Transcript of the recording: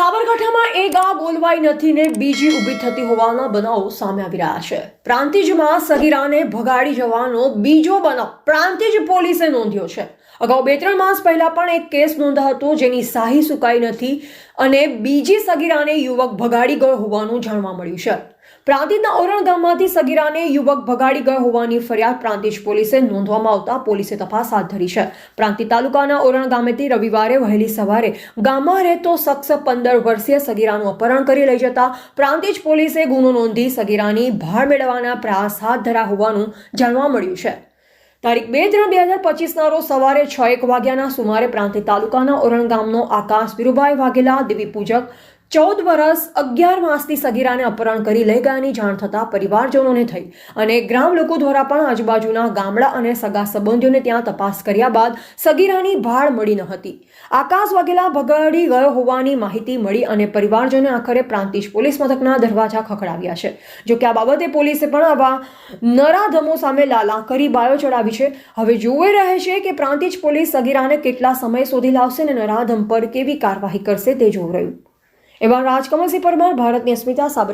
સાબરકાંઠામાં એક આ બોલવાઈ નથી ને બીજી ઊભી થતી હોવાના બનાવો સામે આવી રહ્યા છે. પ્રાંતિજમાં સગીરાને ભગાડી જવાનો બીજો બનાવ પ્રાંતિજ પોલીસે નોંધ્યો છે. અગાઉ બે ત્રણ માસ પહેલા પણ એક કેસ નોંધાયો હતો જેની સાહી સુકાઈ નથી અને બીજી સગીરાને યુવક ભગાડી ગયો હોવાનું જાણવા મળ્યું છે. પ્રાંતિજના ઓરણ ગામમાંથી સગીરાને યુવક ભગાડી ગયો હોવાની ફરિયાદ પ્રાંતિજ પોલીસે નોંધવામાં આવતા પોલીસે તપાસ હાથ ધરી છે. પ્રાંતિ તાલુકાના ઓરણ ગામેથી રવિવારે વહેલી સવારે ગામમાં રહેતો શખ્સ પંદર વર્ષીય સગીરાનું અપહરણ કરી લઈ જતા પ્રાંતિજ પોલીસે ગુનો નોંધી સગીરાની ભાળ મેળવવાના પ્રયાસ હાથ ધરા હોવાનું જાણવા મળ્યું છે. તારીખ બે ત્રણ બે હજાર પચીસના રોજ સવારે છ એક વાગ્યાના સુમારે પ્રાંતિ તાલુકાના ઓરણ ગામનો આકાશ વિરુભાઈ વાઘેલા દેવી પૂજક ચૌદ વર્ષ અગિયાર માસની સગીરાને અપહરણ કરી લઈ ગયાની જાણ થતાં પરિવારજનોને થઈ અને ગ્રામ લોકો દ્વારા પણ આજુબાજુના ગામડા અને સગા સંબંધીઓને ત્યાં તપાસ કર્યા બાદ સગીરાની ભાળ મળી ન હતી. આકાશ વાઘેલા ભગાડી ગયો હોવાની માહિતી મળી અને પરિવારજનોએ આખરે પ્રાંતિજ પોલીસ મથકના દરવાજા ખખડાવ્યા છે. જો કે આ બાબતે પોલીસે પણ આવા નરાધમો સામે લાલા કરી બાયો ચડાવી છે. હવે જોઈ રહે છે કે પ્રાંતિજ પોલીસ સગીરાને કેટલા સમય શોધી લાવશે અને નરાધમ પર કેવી કાર્યવાહી કરશે તે જોઈ રહ્યું. એવા રાજકમલસિંહ પરમાર ભારતની અસ્મિતા સાબર